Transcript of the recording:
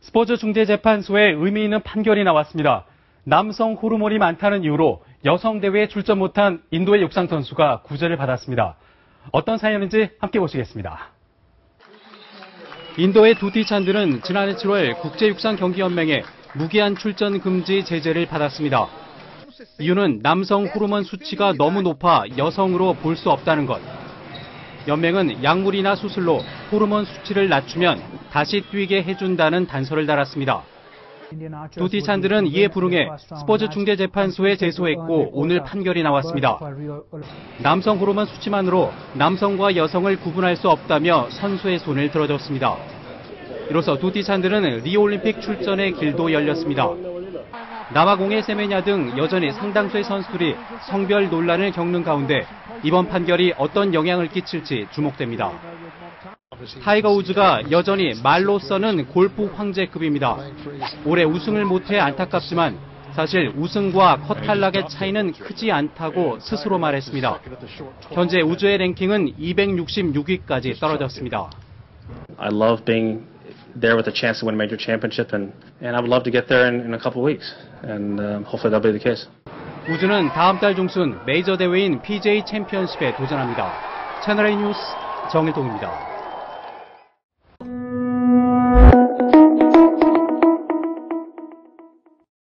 스포츠 중재재판소에 의미 있는 판결이 나왔습니다. 남성 호르몬이 많다는 이유로 여성 대회에 출전 못한 인도의 육상 선수가 구제를 받았습니다. 어떤 사연인지 함께 보시겠습니다. 인도의 두티 찬드는 지난해 7월 국제육상경기연맹에 무기한 출전 금지 제재를 받았습니다. 이유는 남성 호르몬 수치가 너무 높아 여성으로 볼 수 없다는 것. 연맹은 약물이나 수술로 호르몬 수치를 낮추면 다시 뛰게 해준다는 단서를 달았습니다. 두티 찬들은 이에 불응해 스포츠 중재재판소에 제소했고 오늘 판결이 나왔습니다. 남성 호르몬 수치만으로 남성과 여성을 구분할 수 없다며 선수의 손을 들어줬습니다. 이로써 두티 찬들은 리오올림픽 출전의 길도 열렸습니다. 남아공의 세메냐 등 여전히 상당수의 선수들이 성별 논란을 겪는 가운데 이번 판결이 어떤 영향을 끼칠지 주목됩니다. 타이거 우즈가 여전히 말로서는 골프 황제급입니다. 올해 우승을 못해 안타깝지만 사실 우승과 컷 탈락의 차이는 크지 않다고 스스로 말했습니다. 현재 우즈의 랭킹은 266위까지 떨어졌습니다. I love being there with a chance to win a major championship, and, and I would love to get there in, in a couple of weeks, and um, hopefully that'll be the case. 우즈는 다음 달 중순 메이저 대회인 PJ 챔피언십에 도전합니다. 채널A 뉴스 정일동입니다.